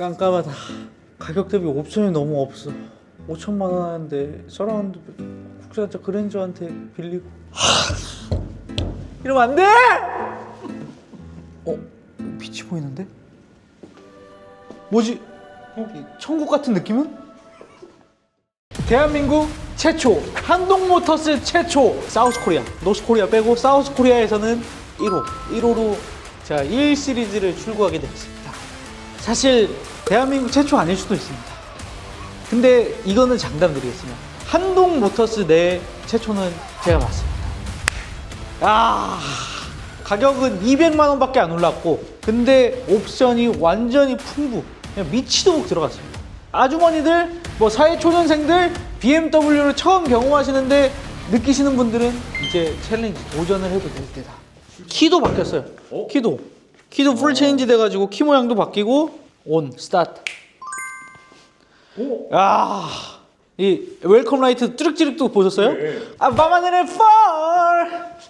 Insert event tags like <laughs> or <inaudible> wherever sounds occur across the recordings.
깜깜하다. 가격 대비 옵션이 너무 없어. 5천만 원 하는데 서라운드 국산차 그랜저한테 빌리고. 하, 이러면 안 돼! 어? 빛이 보이는데? 뭐지? 이 천국 같은 느낌은? 대한민국 최초 한동 모터스 최초 사우스 코리아 노스 코리아 빼고 사우스 코리아에서는 1호 1호로 제가 1 시리즈를 출고하게 되었습니다. 사실 대한민국 최초 아닐 수도 있습니다. 근데 이거는 장담드리겠습니다. 한동 모터스 내 최초는 제가 맞습니다. 아 가격은 200만 원밖에 안 올랐고 근데 옵션이 완전히 풍부 그냥 미치도록 들어갔습니다. 아주머니들 뭐 사회초년생들 BMW를 처음 경험하시는데 느끼시는 분들은 이제 챌린지 도전을 해도 될 때다. 키도 바뀌었어요. 키도 키도 풀 체인지 돼가지고 키 모양도 바뀌고 온 스타트. 야, 이 웰컴 라이트 뚜룩뚜룩도 보셨어요? 아, 밤하늘의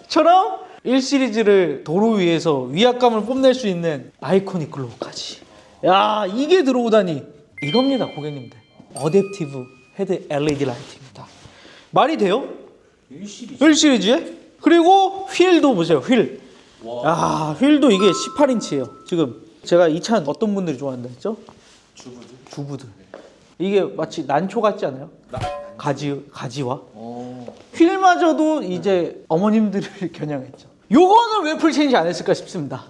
fal처럼 1 시리즈를 도로 위에서 위압감을 뽐낼 수 있는 아이코닉 글로우까지. 야, 이게 들어오다니 이겁니다, 고객님들. 어댑티브 헤드 LED 라이트입니다. 말이 돼요? 1 시리즈. 1 시리즈에? 그리고 휠도 보세요, 휠. 야, 휠도 이게 18인치예요. 지금 제가 이 차는 어떤 분들이 좋아한다 했죠? 주부들. 주부들. 이게 마치 난초 같지 않아요? 가지 가지와 휠마저도 이제 어머님들을 <laughs> 겨냥했죠. 요거는 왜 풀 체인지 안 했을까 싶습니다.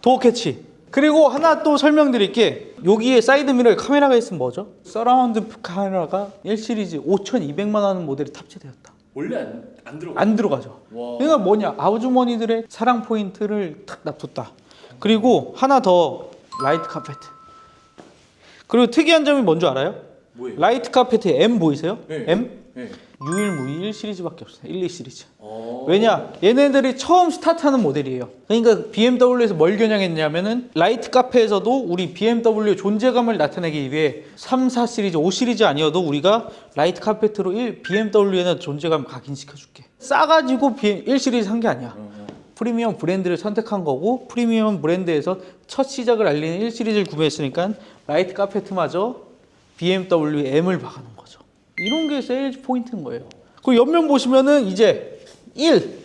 도어 캐치. 그리고 하나 또 설명드릴 게 여기에 사이드 미러에 카메라가 있으면 뭐죠? 서라운드 카메라가 1 시리즈 5,200만 원 모델이 탑재되었다. 원래 안, 안 들어가. 안 들어가죠. 그러니까 뭐냐 아주머니들의 사랑 포인트를 탁 놔뒀다. 그리고 하나 더 라이트 카페트. 그리고 특이한 점이 뭔 줄 알아요? 뭐예요? 라이트 카페트에 M 보이세요? 네. M? 네. 유일무이 1 시리즈밖에 없어요. 1, 2 시리즈. 어. 왜냐? 얘네들이 처음 스타트하는 모델이에요. 그러니까 BMW에서 뭘 겨냥했냐면은 라이트 카페에서도 우리 BMW 존재감을 나타내기 위해 3, 4 시리즈, 5 시리즈 아니어도 우리가 라이트 카페트로 1 BMW에는 존재감 각인시켜 줄게. 싸가지고 1 시리즈 한 게 아니야. 프리미엄 브랜드를 선택한 거고 프리미엄 브랜드에서 첫 시작을 알리는 1 시리즈를 구매했으니까 라이트 카페트마저 BMW M을 박아놓은 거죠. 이런 게 세일즈 포인트인 거예요. 그 옆면 보시면은 이제 1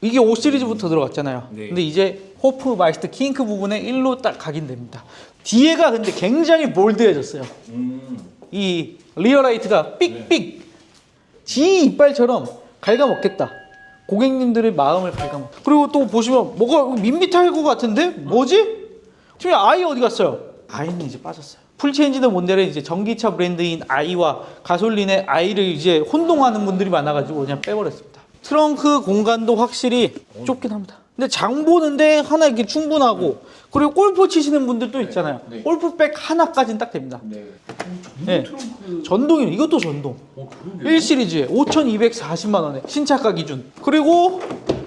이게 5 시리즈부터 들어갔잖아요. 네. 근데 이제 호프 마이스트 킹크 부분에 1로 딱 각인됩니다. 뒤에가 근데 굉장히 볼드해졌어요. 음. 이 리어라이트가 삑삑 지 이빨처럼 갉아먹겠다. 고객님들의 마음을 갉아먹. 그리고 또 보시면 뭐가 밋밋할 것 같은데 뭐지? 지금 아이 어디 갔어요? 아이는 이제 빠졌어요. 풀체인지드 모델은 이제 전기차 브랜드인 아이와 가솔린의 아이를 이제 혼동하는 분들이 많아가지고 그냥 빼버렸습니다. 트렁크 공간도 확실히 좁긴 합니다. 근데 장 보는데 하나 이렇게 충분하고 그리고 골프 치시는 분들도 있잖아요. 네. 골프백 하나까지는 딱 됩니다. 네. 네. 전동이 이것도 전동. 어, 그러게. 1 시리즈에 5,240만 원에 신차가 기준. 그리고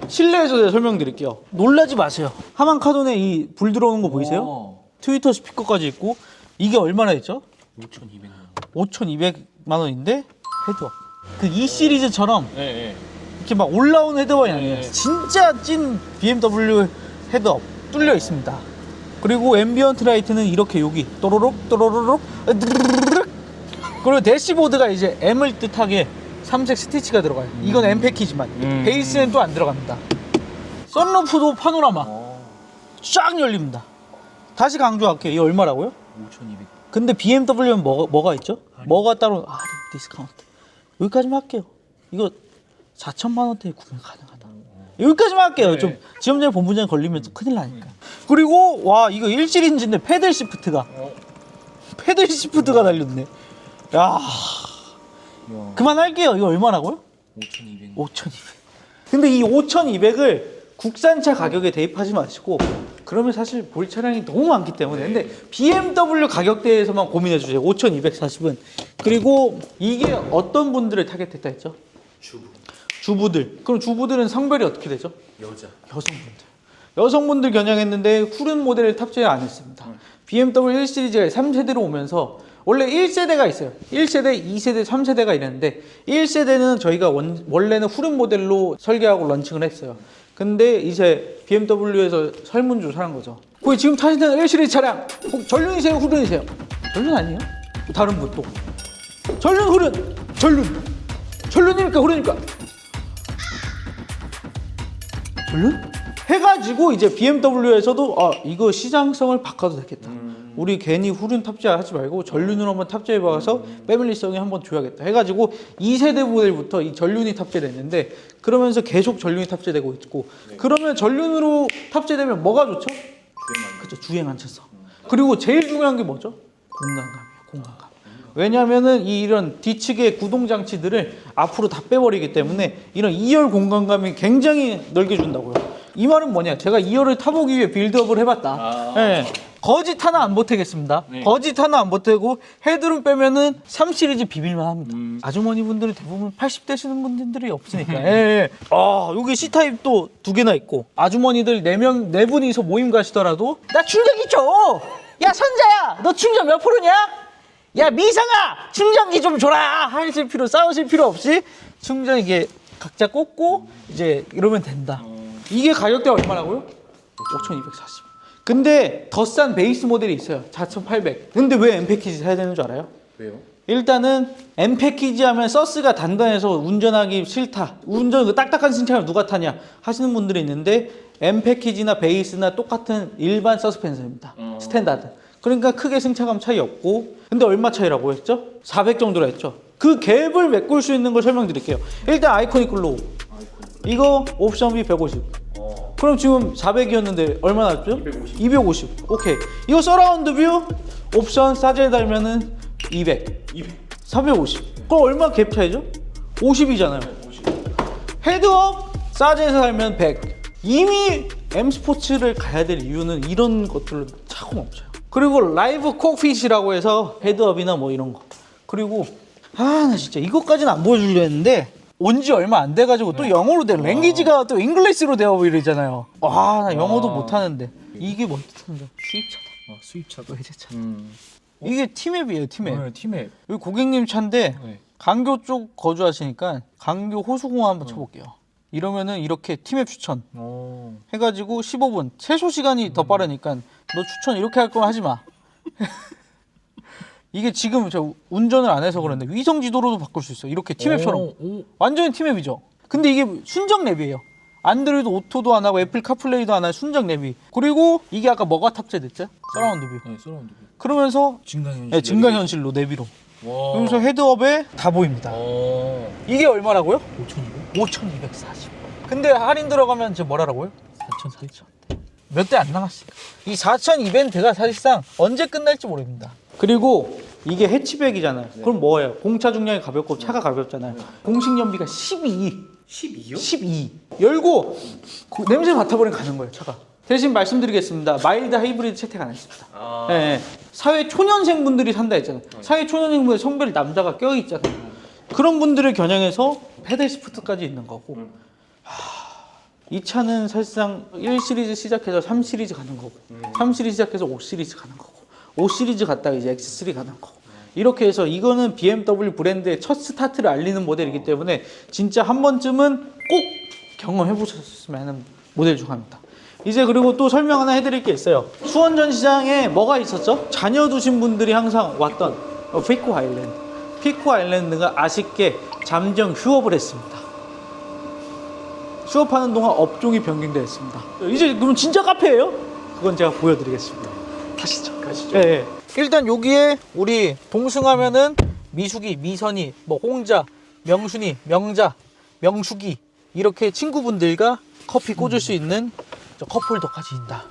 실내에서 제가 설명드릴게요. 놀라지 마세요. 하만 카돈에 이 불 들어오는 거 보이세요? 어. 트위터 스피커까지 있고 이게 얼마나 했죠? 5,200만 5,200만 원인데 헤드업. 그 E 시리즈처럼 네, 네. 이렇게 막 올라온 헤드업이 아니에요. 네. 진짜 찐 BMW 헤드업 뚫려 있습니다. 그리고 앰비언트 라이트는 이렇게 여기 또로록 또로록 드르륵 그리고 대시보드가 이제 M을 뜻하게 삼색 스티치가 들어가요. 이건 M 패키지만 음. 베이스는 또 안 들어갑니다. 썬루프도 파노라마 어. 쫙 열립니다. 다시 강조할게요. 이 얼마라고요? 5,200. 근데 BMW는 뭐, 뭐가 있죠? 뭐가 따로 아 디스카운트 여기까지만 할게요. 이거 4천만 원대에 구매 가능하다. 여기까지만 할게요. 네. 좀 지점장님 본부장에 걸리면 또 큰일 나니까. 그리고 와 이거 1시리즈인데 패들 시프트가 패들 시프트가 달렸네. 야 야. 그만할게요. 이거 얼마라고요? 5,200. 5,200. 근데 이 5,200을 국산차 가격에 대입하지 마시고 그러면 사실 볼 차량이 너무 많기 때문에 근데 BMW 가격대에서만 고민해 주세요. 5,240은. 그리고 이게 어떤 분들을 타겟했다 했죠? 주부. 주부들. 그럼 주부들은 성별이 어떻게 되죠? 여자. 여성분들. 여성분들 겨냥했는데 후륜 모델을 탑재 안 했습니다. BMW 1 시리즈가 3세대로 오면서 원래 1세대가 있어요. 1세대, 2세대, 3세대가 있는데 1세대는 저희가 원, 원래는 후륜 모델로 설계하고 런칭을 했어요. 근데 이제 BMW에서 설문조사한 거죠. 거기 지금 타시는 1 시리즈 차량 혹 전륜이세요, 후륜이세요? 전륜 아니에요? 다른 분 또. 전륜 후륜 전륜 전륜입니까 후륜입니까? 전륜? 해가지고 이제 BMW에서도 아 이거 시장성을 바꿔도 되겠다. 우리 괜히 후륜 탑재하지 말고 전륜으로 한번 탑재해봐서 패밀리성에 한번 줘야겠다. 해가지고 2세대 모델부터 이 전륜이 탑재됐는데 그러면서 계속 전륜이 탑재되고 있고 그러면 전륜으로 탑재되면 뭐가 좋죠? 그렇죠 주행 안전성. 그리고 제일 중요한 게 뭐죠? 공간감이에요. 공간감. 왜냐하면은 이 이런 뒤측의 구동 장치들을 앞으로 다 빼버리기 때문에 이런 2열 공간감이 굉장히 넓게 준다고요. 이 말은 뭐냐? 제가 2열을 타보기 위해 빌드업을 해봤다. 아. 예. 거짓 하나 안 보태겠습니다. 네. 거짓 하나 안 보태고 헤드룸 빼면은 3 시리즈 비빌만 합니다. 음. 아주머니 분들이 대부분 80 되시는 분들이 없으니까. 예, 예. 아, 여기 C 타입도 두 개나 있고 아주머니들 네 명 네 분이서 모임 가시더라도 나 충전기 줘. 야 선자야, 너 충전 몇 프로냐? 야 미상아, 충전기 좀 줘라. 하실 필요 싸우실 필요 없이 충전 이게 각자 꽂고 이제 이러면 된다. 이게 가격대가 얼마라고요? 5,240. 근데 더 싼 베이스 모델이 있어요. 4,800. 근데 왜 M 패키지 사야 되는 줄 알아요? 왜요? 일단은 M 패키지 하면 서스가 단단해서 운전하기 싫다. 운전 그 딱딱한 신차를 누가 타냐 하시는 분들이 있는데 M 패키지나 베이스나 똑같은 일반 서스펜션입니다. 어. 스탠다드. 그러니까 크게 승차감 차이 없고 근데 얼마 차이라고 했죠? 400 정도라 했죠. 그 갭을 메꿀 수 있는 걸 설명드릴게요. 일단 아이코닉 글로우. 이거 옵션비 150. 어. 그럼 지금 400이었는데 얼마 나왔죠? 250. 250. 오케이. 이거 서라운드 뷰 옵션 싸제 달면은 200. 200. 350. 그럼 얼마 갭 차이죠? 50이잖아요. 50. 헤드업 싸제에서 살면 100. 이미 M 스포츠를 가야 될 이유는 이런 것들로 차고 넘쳐요. 그리고 라이브 콕핏이라고 해서 헤드업이나 뭐 이런 거. 그리고 아 나 진짜 이것까지는 안 보여주려 했는데 온 지 얼마 안 돼가지고 또 영어로 돼 랭귀지가 또 잉글리시로 되어 버리잖아요. 와 나 영어도 와. 못하는데 이게 뭔 뜻인가? 수입차다. 아, 수입차도. 외제차. 음. 이게 티맵이에요 티맵. 네, 팀에. 여기 고객님 차인데 네. 강교 쪽 거주하시니까 강교 호수공원 한번 쳐볼게요. 이러면은 이렇게 팀앱 추천 어. 해가지고 15분 최소 시간이 더 빠르니까 너 추천 이렇게 할 거면 하지 마. <laughs> 이게 지금 저 운전을 안 해서 그런데 위성 지도로도 바꿀 수 있어. 요 이렇게 팀앱처럼 오. 완전히 팀앱이죠. 근데 이게 순정 랩이에요. 안드로이드 오토도 안 하고 애플 카플레이도 안 하고 순정 랩이. 그리고 이게 아까 뭐가 탑재됐죠? 서라운드 뷰. 네, 서라운드. 그러면서 증강현실. 네, 증강현실로 내비로. 와. 그러면서 헤드업에 다 보입니다. 어. 이게 얼마라고요? 5,200. 5,240. 근데 할인 들어가면 저 뭐라고요? 4,400. 몇 대 안 남았으니까. 이4,000 이벤트가 사실상 언제 끝날지 모릅니다. 그리고 이게 해치백이잖아요. 그럼 뭐예요? 공차 중량이 가볍고 차가 가볍잖아요. 공식 연비가 12. 12요? 12. 열고 그 냄새 맡아버리면 가는 거예요, 차가. 대신 말씀드리겠습니다. 마일드 하이브리드 채택 안 했습니다. 아. 예, 예. 사회 초년생 분들이 산다 했잖아요. 사회 초년생 분들 성별이 남자가 껴 있잖아요. 그런 분들을 겨냥해서 페달 시프트까지 있는 거고. 음. 하, 이 차는 사실상 1 시리즈 시작해서 3 시리즈 가는 거고, 3 시리즈 시작해서 5 시리즈 가는 거고, 5 시리즈 갔다가 이제 X3 가는 거고. 이렇게 해서 이거는 BMW 브랜드의 첫 스타트를 알리는 모델이기 때문에 진짜 한 번쯤은 꼭 경험해 보셨으면 하는 모델 중 하나입니다. 이제 그리고 또 설명 하나 해드릴 게 있어요. 수원 전 시장에 뭐가 있었죠? 자녀 두신 분들이 항상 왔던 어, 피코 아일랜드. 피코 아일랜드가 아쉽게 잠정 휴업을 했습니다. 휴업하는 동안 업종이 변경되었습니다. 이제 그럼 진짜 카페예요? 그건 제가 보여드리겠습니다. 가시죠. 가시죠. 예, 예. 일단 여기에 우리 동승하면은 미숙이, 미선이, 뭐 홍자, 명순이, 명자, 명숙이 이렇게 친구분들과 커피 꽂을 수 있는 저 컵홀더까지 있다.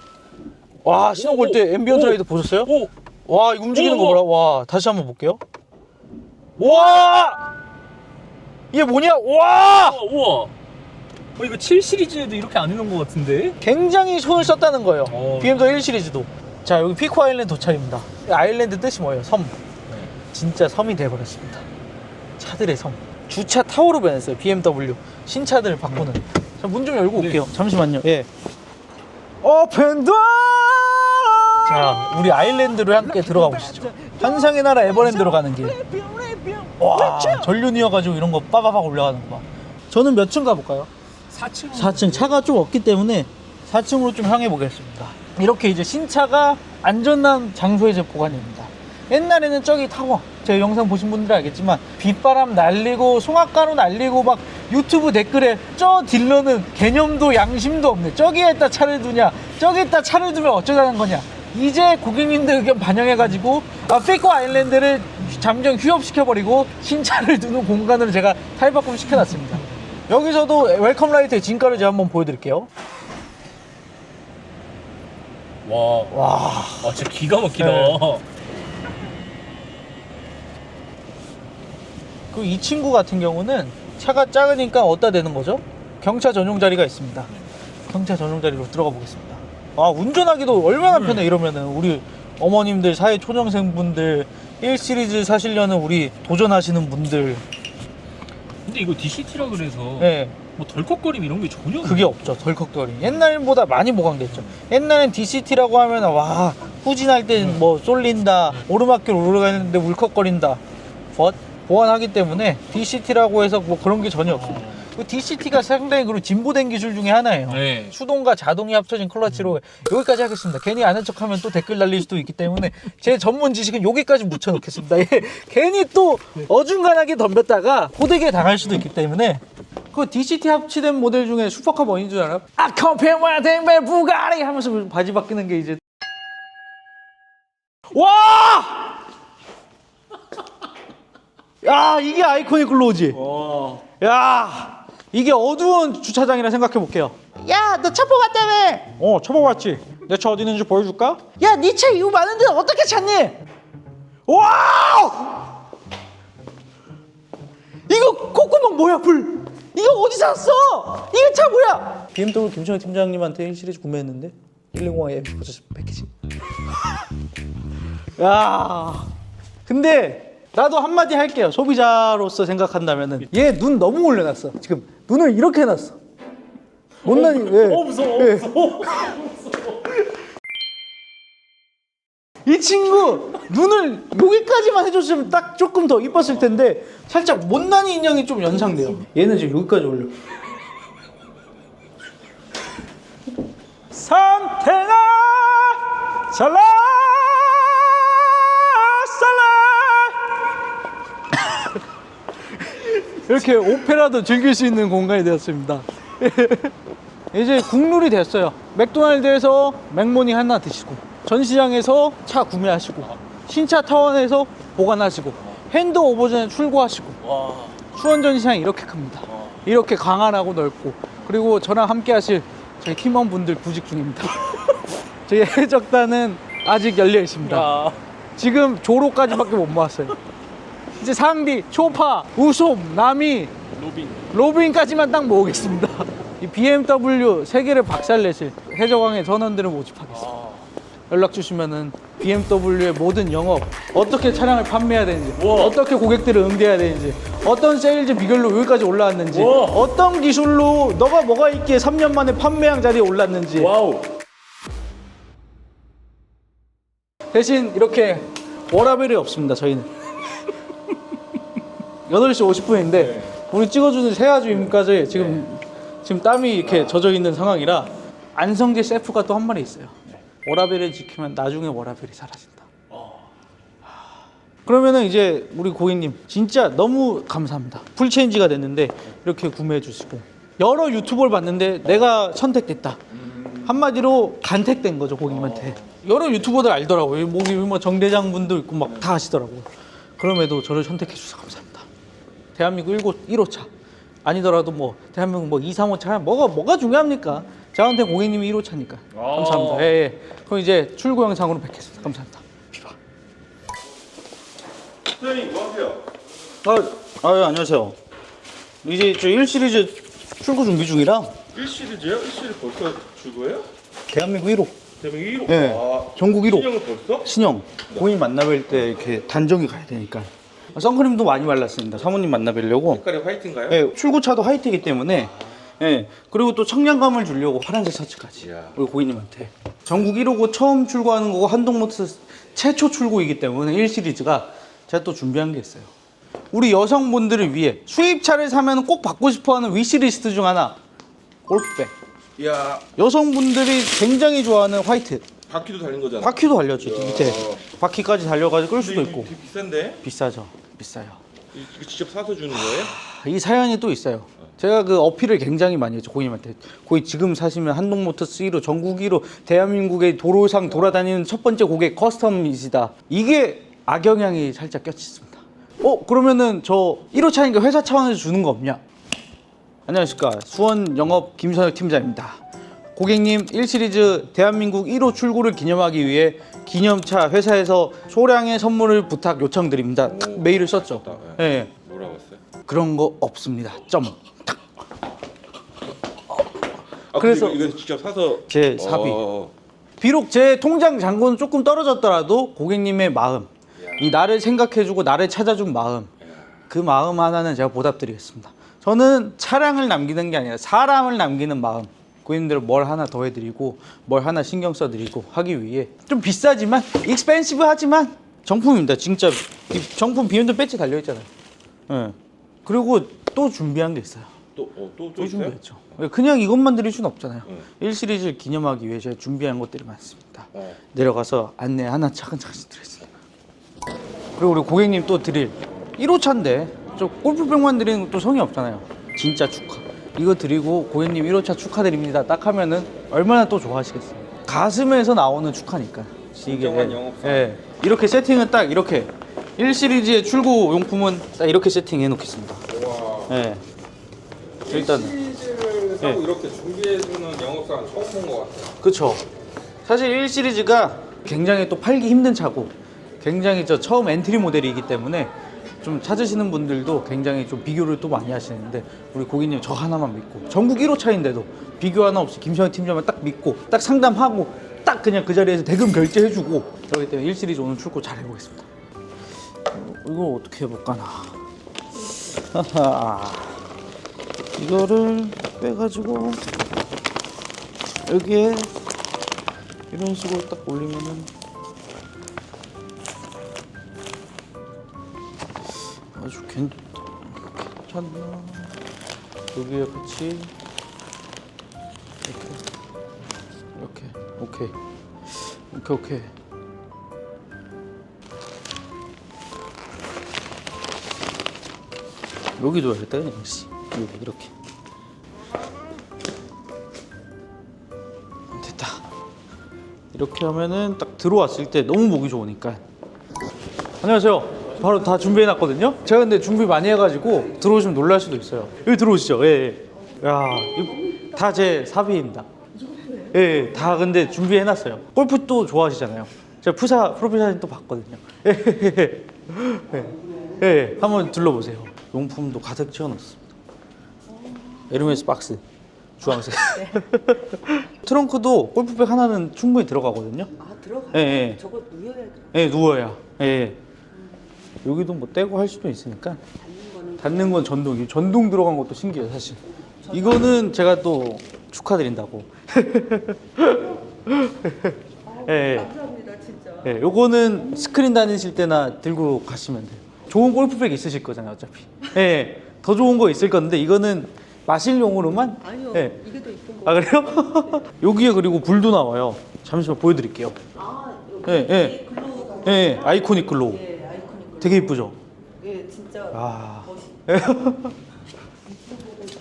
와 신호 걸때 앰비언트 라이드 보셨어요? 오. 와 이거 움직이는 거 오. 봐라. 와 다시 한번 볼게요. 와 이게 뭐냐? 와 우와. 어, 이거 7 시리즈에도 이렇게 안 해놓은 것 같은데? 굉장히 손을 썼다는 거예요. 어. BMW 1 시리즈도. 자 여기 피코 아일랜드 도착입니다. 아일랜드 뜻이 뭐예요? 섬. 진짜 섬이 돼버렸습니다. 차들의 섬. 주차 타워로 변했어요. BMW 신차들 바꾸는. 자, 문 좀 열고 네. 올게요. 잠시만요. 예. 오픈 도 자, 우리 아일랜드로 함께 들어가 보시죠. 환상의 나라 에버랜드로 가는 길. 와, 전륜이어가지고 이런 거 빠바박 올라가는 거 봐. 저는 몇 층 가볼까요? 4층. 4층 차가 좀 없기 때문에 4층으로 좀 향해 보겠습니다. 이렇게 이제 신차가 안전한 장소에서 보관됩니다. 옛날에는 저기 타고 제 영상 보신 분들은 알겠지만 빗바람 날리고 송악가루 날리고 막 유튜브 댓글에 저 딜러는 개념도 양심도 없네. 저기에다 차를 두냐 저기에다 차를 두면 어쩌자는 거냐. 이제 고객님들 의견 반영해가지고 아, 페이커 아일랜드를 잠정 휴업시켜버리고 신차를 두는 공간으로 제가 타입바꿈 시켜놨습니다. 여기서도 웰컴 라이트의 진가를 제가 한번 보여드릴게요 와, 와 아, 진짜 기가 막히다. 네. 그 이 친구 같은 경우는 차가 작으니까 어디다 대는 거죠? 경차 전용 자리가 있습니다. 경차 전용 자리로 들어가 보겠습니다. 아 운전하기도 얼마나 편해 이러면은 우리 어머님들 사회 초년생 분들 1 시리즈 사시려는 우리 도전하시는 분들 근데 이거 DCT라 그래서 예뭐 덜컥거림 이런 게 전혀. 그게 없죠 덜컥거림. 옛날보다 많이 보강됐죠. 옛날엔 DCT라고 하면 와 후진할 땐뭐 쏠린다 오르막길 오르가는데 울컥거린다. but 보완하기 때문에 DCT라고 해서 뭐 그런 게 전혀 없습니다 그 DCT가 상당히 그리고 진보된 기술 중에 하나예요 네. 수동과 자동이 합쳐진 클러치로 여기까지 하겠습니다. 괜히 아는 척하면 또 댓글 날릴 수도 있기 때문에 제 전문 지식은 여기까지 묻혀놓겠습니다. 예, 괜히 또 어중간하게 덤볐다가 호되게 당할 수도 있기 때문에 그 DCT 합치된 모델 중에 슈퍼카 뭐인 줄 알아요? 아 컴페마 댕베 부가리 하면서 바지 바뀌는 게 이제 와! 야 이게 아이코닉 글로우지? 와. 야 이게 어두운 주차장이라 생각해 볼게요 야 너 차 뽑았다며 어차 뽑았지 내 차 어디 있는지 보여줄까? 야 네 차 이거 많은데 어떻게 찾니? 와우 이거 콧구멍 뭐야 불 이거 어디서 샀어? 이거 차 뭐야? BMW 김정희 팀장님한테 1 시리즈 구매했는데 110i M 버전 패키지 <laughs> 야 근데 나도 한마디 할게요 소비자로서 생각한다면은 얘 눈 너무 올려놨어 지금 눈을 이렇게 해놨어 못난이 예. 어, 무서워. 예. 무서워. <laughs> 이 친구 눈을 여기까지만 해줬으면 딱 조금 더 이뻤을 텐데 살짝 못난이 인형이 좀 연상돼요 얘는 지금 여기까지 올려 살라 살라 이렇게 오페라도 즐길 수 있는 공간이 되었습니다 <laughs> 이제 국룰이 됐어요. 맥도날드에서 맥모닝 하나 드시고 전시장에서 차 구매하시고 신차 타원에서 보관하시고 핸드 오버 전에 출고하시고 와. 수원 전시장이 이렇게 큽니다. 이렇게 광활하고 넓고 그리고 저랑 함께 하실 저희 팀원분들 구직 중입니다. <laughs> 저희 해적단은 아직 열려 있습니다. 야. 지금 조로까지밖에 못 모았어요. 이제 상디, 초파, 우솜, 나미, 로빈. 로빈까지만 딱 모으겠습니다. 이 BMW 세 개를 박살내실 해적왕의 전원들을 모집하겠습니다. 아. 연락 주시면은 BMW의 모든 영업, 어떻게 차량을 판매해야 되는지. 어떻게 고객들을 응대해야 되는지, 어떤 세일즈 비결로 여기까지 올라왔는지, 우와. 어떤 기술로 너가 뭐가 있기에 3년 만에 판매량 자리에 올랐는지, 와우. 대신 이렇게 워라벨이 없습니다. 저희는 8시 50분인데 우리 찍어주는 세아주임까지 지금 지금 땀이 이렇게 젖어 있는 상황이라 안성재 셰프가 또 한 말이 있어요. 워라벨을 지키면 나중에 워라벨이 사라진다. 그러면은 이제 우리 고객님 진짜 너무 감사합니다. 풀체인지가 됐는데 이렇게 구매해 주시고 여러 유튜버를 봤는데 내가 선택됐다. 한마디로 간택된 거죠 고객님한테. 여러 유튜버들 알더라고요. 뭐, 뭐 정대장 분도 있고 막다 아시더라고요. 그럼에도 저를 선택해 주셔서 감사합니다. 대한민국 1호, 1호차 아니더라도 뭐 대한민국 뭐 2, 3호차 뭐가 뭐가 중요합니까? 저한테 고객님이 1호차니까 아. 감사합니다. 예, 예. 그럼 이제 출고 영상으로 뵙겠습니다. 감사합니다. 비바. 선생님 뭐 하세요? 아, 아 예, 안녕하세요. 이제 저 1 시리즈 출고 준비 중이라 1 시리즈요? 1 시리즈 벌써 출고해요? 대한민국 1호. 대명 1호? 예. 아, 전국 1호. 신형을 벌써? 신형 고객님 만나뵐 때 이렇게 단정히 가야 되니까 아, 선크림도 많이 발랐습니다. 사모님 만나 뵈려고. 색깔이 화이트인가요? 예, 출고차도 화이트이기 때문에 예, 그리고 또 청량감을 주려고 파란색 셔츠까지. 이야. 우리 고객님한테. 전국 1호고 처음 출고하는 거고 한동모터스 최초 출고이기 때문에 1 시리즈가 제가 또 준비한 게 있어요. 우리 여성분들을 위해 수입차를 사면 꼭 받고 싶어하는 위시리스트 중 하나 골프백. 이야. 여성분들이 굉장히 좋아하는 화이트. 바퀴도 달린 거잖아. 바퀴도 달렸죠 밑에. 야. 바퀴까지 달려가지고 끌 수도 근데 있고. 되게 비싼데? 비싸죠 비싸요 이- 이거 직접 사서 주는 거예요? 이 사연이 또 있어요. 제가 그 어필을 굉장히 많이 했죠 고객님한테. 거의 지금 사시면 한동모터 스 1호 전국 1호 대한민국의 도로상 돌아다니는 첫 번째 고객 커스텀이시다. 이게 악영향이 살짝 껴있습니다. 어 그러면은 저 1호 차니까 회사 차원에서 주는 거 없냐? 안녕하십니까 수원 영업 김선혁 팀장입니다. 고객님 1시리즈 대한민국 1호 출고를 기념하기 위해 기념차 회사에서 소량의 선물을 부탁 요청드립니다. 탁 메일을 썼죠. 네. 예. 뭐라고 했어요? 그런 거 없습니다. 점. 아, 그래서- 그래서 이거 직접 사서 제 사비. 어, 비록 제 통장 잔고는 조금 떨어졌더라도 고객님의 마음, 이 나를 생각해주고 나를 찾아준 마음, 그 마음 하나는 제가 보답드리겠습니다. 저는 차량을 남기는 게 아니라 사람을 남기는 마음. 고객님들 뭘 하나 더 해드리고 뭘 하나 신경 써드리고 하기 위해 좀 비싸지만 익스펜시브 하지만 정품입니다. 진짜 이 정품 비욘드 배지 달려 있잖아요. 예. 그리고 또 준비한 게 있어요. 또또또 또, 또 있어요? 준비했죠. 그냥 이것만 드릴 수는 없잖아요. 응. 1시리즈를 기념하기 위해 제가 준비한 것들이 많습니다. 어. 내려가서 안내 하나 차근차근 드리겠습니다. 그리고 우리 고객님 또 드릴 1호 차인데 저 골프백만 드리는 것도 성의 없잖아요. 진짜 축하. 이거 드리고 고객님 1호차 축하드립니다. 딱 하면은 얼마나 또 좋아하시겠어요. 가슴에서 나오는 축하니까. 진정한 영업사. 예. 이렇게 세팅은 딱 이렇게 1 시리즈의 출고 용품은 딱 이렇게 세팅해 놓겠습니다. 와. 예. 일단 시리즈를 사고 예. 이렇게 준비해주는 영업사는 처음 본 것 같아요. 그쵸. 사실 1 시리즈가 굉장히 또 팔기 힘든 차고 굉장히 저 처음 엔트리 모델이기 때문에 좀 찾으시는 분들도 굉장히 좀 비교를 또 많이 하시는데 우리 고객님 저 하나만 믿고 전국 1호 차인데도 비교 하나 없이 김시환 팀장만 딱 믿고 딱 상담하고 딱 그냥 그 자리에서 대금 결제해주고 그렇기 때문에 1 시리즈 오늘 출고 잘 해보겠습니다. 이거 어떻게 해볼까나. <laughs> 이거를 빼가지고 여기에 이런 식으로 딱 올리면은 괜, 괜찮나? 여기에 같이? 이렇게. 이렇게 오케이. 오케이 오케이. 여기 둬야겠다 그냥 씨 여기 이렇게. 됐다. 이렇게 하면은 딱 들어왔을 때 너무 보기 좋으니까. 안녕하세요 바로 다 준비해 놨거든요 제가 근데 준비 많이 해가지고 들어오시면 놀랄 수도 있어요 여기 들어오시죠 예, 예. 야 다 제 사비입니다 예, 예, 다 근데 준비해 놨어요 골프 또 좋아하시잖아요 제가 푸사 프로필 사진 또 봤거든요 예, 예, 예. 예, 예. 한번 둘러보세요 용품도 가득 채워놨습니다 에르메스 박스 주황색 <laughs> 트렁크도 골프백 하나는 충분히 들어가거든요 아 들어가. 예, 예. 저거 누워야 돼. 예, 누워야. 예, 예. 여기도 뭐 떼고 할 수도 있으니까 닫는 건 전동. 이 전동 들어간 것도 신기해요, 사실. 이거는 제가 또 축하드린다고. <laughs> 예, 예. 감사합니다 진짜. 예, 요거는 스크린 다니실 때나 들고 가시면 돼요. 좋은 골프백 있으실 거잖아요, 어차피. 예, 예. 더 좋은 거 있을 건데 이거는 마실용으로만 아니요 예. 이게 더 이쁜 거. 아 그래요? <laughs> 여기에 그리고 불도 나와요. 잠시만 보여드릴게요. 아 여기 예, 예. 글로우가. 예, 예. 아이코닉 글로우. 예. 되게 이쁘죠? 예 진짜 아. 멋있.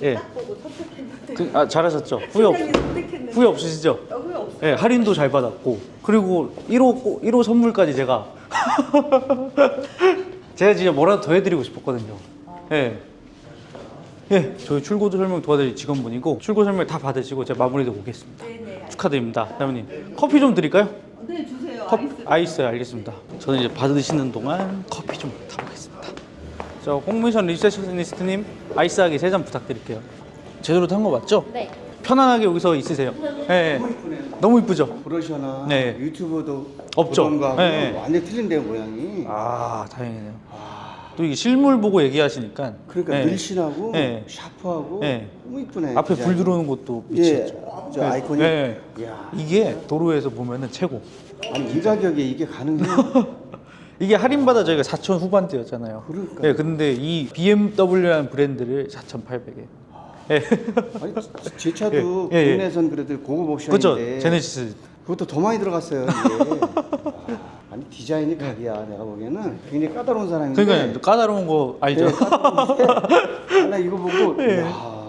예. 딱 보고 선택했는데. 그, 아 잘하셨죠? 후회 없, 선택했는데. 후회 없으시죠? 아, 후회 없어. 예, 할인도 잘 받았고 그리고 1호 1호 선물까지 제가 <laughs> 제가 진짜 뭐라도 더 해드리고 싶었거든요. 예. 예, 저희 출고 설명 도와드릴 직원분이고 출고 설명 다 받으시고 제가 마무리도 오겠습니다. 네네. 축하드립니다, 사모님. 커피 좀 드릴까요? 네 컵 아이스. 아이스 알겠습니다. 저는 이제 받으시는 동안 커피 좀 타보겠습니다. 저 홍미션 리셉셔니스트님 아이스하게 세잔 부탁드릴게요. 제대로 탄 거 맞죠? 네. 편안하게 여기서 있으세요. 네. 너무 이쁘죠? 브러셔나 네. 유튜브도 없죠? 보던 네, 네. 완전 틀린데요 모양이 아 다행이네요. 또 이게 실물 보고 얘기하시니까. 그러니까 네. 밀실하고 네. 샤프하고 네. 너무 이쁘네 앞에. 불 들어오는 것도 예, 미치겠죠. 저 네. 아이콘이 네. 이야, 이게 도로에서 보면은 최고. 아니 이 가격에 이게 가능해요? <laughs> 이게 할인받아 저희가 4천 후반대였잖아요. 그러니까요. 네, 근데 이 BMW라는 브랜드를 4,800에. 예. 아니 제 차도 예, 예, 예. 국내선 그래도 고급 그렇죠. 옵션인데 제네시스. 그것도 더 많이 들어갔어요. 이게. 아, <laughs> 아니 디자인이 각이야. 내가 보기에는 굉장히 까다로운 사람인데. 그러니까 까다로운 거 알죠? 네, 까다로운데 <laughs> 나 이거 보고 야,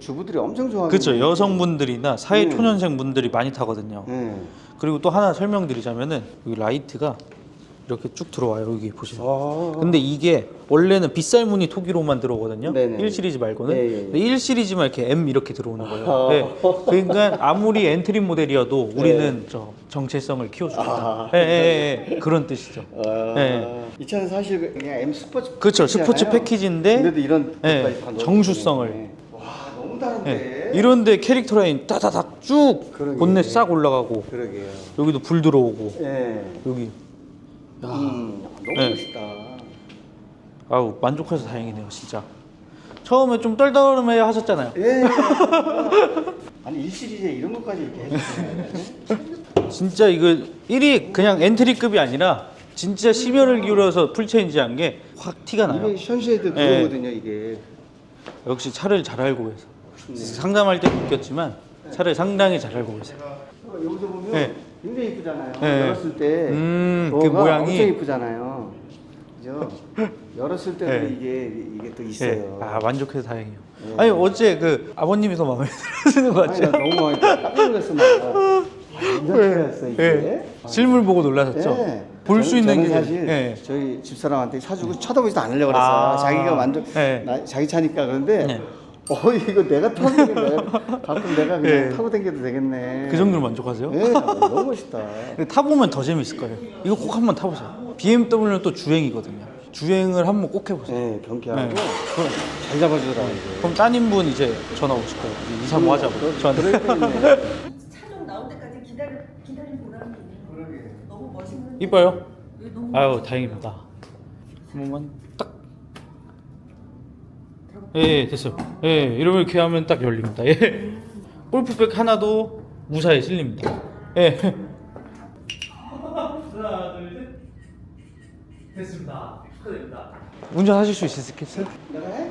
주부들이 엄청 좋아하는. 그렇죠. 여성분들이나 사회 음. 초년생 분들이 많이 타거든요. 네. 그리고 또 하나 설명드리자면은 여기 라이트가 이렇게 쭉 들어와요. 여기 보시면. 아. 근데 이게 원래는 빗살 무늬 토기로만 들어오거든요. 네네. 1 시리즈 말고는. 예. 근데 1 시리즈만 이렇게 M 이렇게 들어오는 거예요. 아. 네. 그러니까 아무리 엔트리 모델이어도 우리는 저 정체성을 키워주겠다. 네. 아. 예, 예, 예. 그런 뜻이죠. 아, 네. 이 차는 사실 그냥 M 스포츠 그렇죠. 스포츠 패키지인데 근데도 이런 네. 정수성을. 다른데. 예. 이런데 캐릭터 라인 따다닥 쭉 그러게. 본넷 싹 올라가고 그러게요. 여기도 불 들어오고 예. 여기. 음, 너무 네. 멋있다. 아우 만족해서 다행이네요 진짜. 처음에 좀 떨떠름해 하셨잖아요. 예. <laughs> 아니 1시리즈에 이런 것까지 이렇게 해주시네 <laughs> 진짜 이거 1위 그냥 엔트리급이 아니라 진짜 심혈을 기울여서 풀체인지한 게 확 티가 나요. 이게 션쉐이드 예. 그거거든요 이게. 역시 차를 잘 알고 계세요 상담할 때 느꼈지만 차를 상당히 잘 알고 계세요 어, 여기서 보면 네. 굉장히 이쁘잖아요 네. 열었을 때 음, 그 모양이. 엄청 이쁘잖아요 그죠 <laughs> 열었을 때도 네. 이게 이게 또 예. 있어요 아 만족해서 다행이에요 네. 아니 어제 그 아버님이 더 마음에 <laughs> 들으시는 것 아니 나 같죠? 너무 많이 깜짝 놀랐어 나 아, 이런 차였어 이게 예. 실물 보고 놀라셨죠? 예. 볼수 저는- 있는 게 사실 예. 저희 집사람한테 사주고 쳐다보지도 않으려고 그랬어. 아. 자기가 만족, 예. 나, 자기 차니까 그런데 네. 어 이거 내가 타도 되겠네. <laughs> 가끔 내가 그냥 예. 타고 다녀도 되겠네. 그 정도로 만족하세요? 예, 너무 멋있다. <laughs> 근데 타보면 더 재밌을 거예요. 이거 꼭 한번 타보세요. BMW는 또 주행이거든요. 주행을 한번 꼭 해보세요. 예, 경쾌하고 네. 잘 잡아주더라. 그럼 따님분 이제 전화 오실 거예요. 2, 3, 5 하자고. 저한테. <laughs> 차좀 나올 때까지 기다린 보람이 있는 거예요. 너무 멋있는. 이뻐요? 왜 너무 아유, 다행입니다. 한 번만 딱. 예, 예, 됐어요. 예, 이러면 이렇게 하면 딱 열립니다. 예. 골프백 하나도 무사히 실립니다. 예. 하나, 둘, 셋. 됐습니다. 축하드립니다. 운전하실 수 있으시겠어요? 내가 해?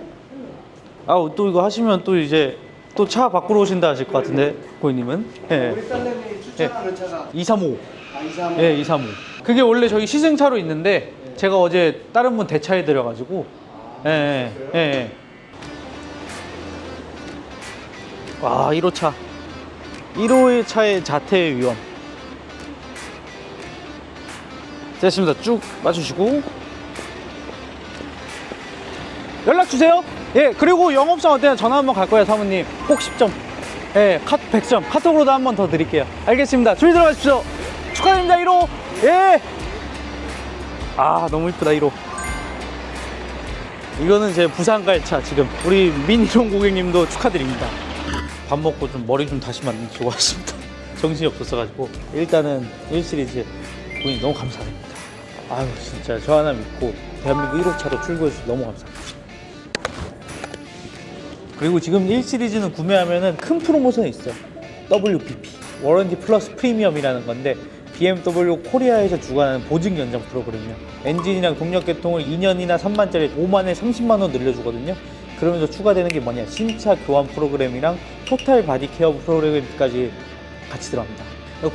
아, 또 이거 하시면 또 이제 또 차 바꾸러 오신다 하실 것 같은데, 고객님은? 예. 우리 딸내미 추천하는 차가 235. 아, 이사모. 예, 235. 그게 원래 저희 시승차로 있는데 제가 어제 다른 분 대차해 드려가지고 예, 예, 예, 와, 1호차. 1호의 차의 자태 위험. 됐습니다. 쭉 맞추시고 연락 주세요. 예, 그리고 어때요? 전화 한번 갈 거예요, 사모님. 꼭 10점. 예, 카 100점. 카톡으로도 한번 더 드릴게요. 알겠습니다. 조심히 들어가십시오. 축하드립니다, 1호. 예. 아, 너무 이쁘다, 1호. 이거는 제 부산 갈차 지금 우리 민희룡 고객님도 축하드립니다. 밥 먹고 좀 머리 좀 다시 만들고 왔습니다. <laughs> 정신이 없었어가지고 일단은 1 시리즈 고객님 너무 감사드립니다. 아유 진짜 저 하나 믿고 대한민국 1호차로 출고해 주셔서 너무 감사합니다. 그리고 지금 1 시리즈는 구매하면은 큰 프로모션이 있어요. WPP 워런티 플러스 프리미엄이라는 건데 BMW 코리아에서 주관하는 보증 연장 프로그램이요. 엔진이랑 동력 계통을 2년이나 3만짜리 5만에 30만 원 늘려주거든요. 그러면서 추가되는 게 뭐냐? 신차 교환 프로그램이랑 토탈 바디 케어 프로그램까지 같이 들어갑니다.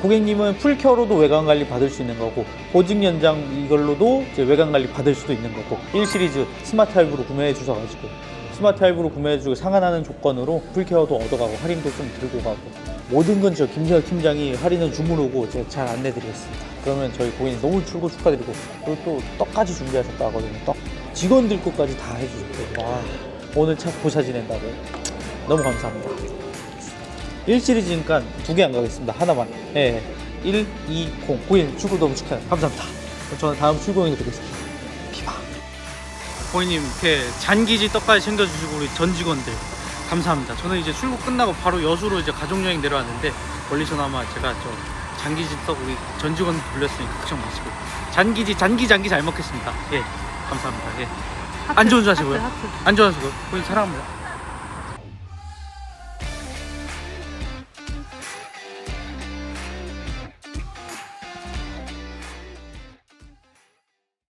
고객님은 풀케어로도 외관 관리 받을 수 있는 거고 보증 연장 이걸로도 외관 관리 받을 수도 있는 거고 1 시리즈 스마트 할부로 구매해 주셔가지고 스마트 할부로 구매해 주고 상한하는 조건으로 풀케어도 얻어가고 할인도 좀 들고 가고 모든 건 저 김세혁 팀장이 할인은 주문오고 제가 잘 안내드리겠습니다. 그러면 저희 고객님 너무 출고 축하드리고 그리고 또 떡까지 준비하셨다 하거든요. 떡 직원들 것까지 다 해주셨대요. 와 오늘 차 고사 지낸다고 너무 감사합니다. 1 시리즈니까 두 개 안 가겠습니다. 하나만. 예. 1, 2, 0. 고객님 출고 너무 축하해요. 감사합니다. 저는 다음 출고행에 뵙겠습니다. 비바. 고객님 이렇게 잔기지 떡까지 챙겨주시고 우리 전 직원들 감사합니다. 저는 이제 출고 끝나고 바로 여수로 이제 가족여행 내려왔는데 멀리서나마 제가 저 잔기지 떡 우리 전 직원 돌렸으니까 걱정 마시고 잔기지 잔기 잔기 잘 먹겠습니다. 예. 감사합니다. 예. 안전운전하시고요. 안전하시고요. 고객님 사랑합니다.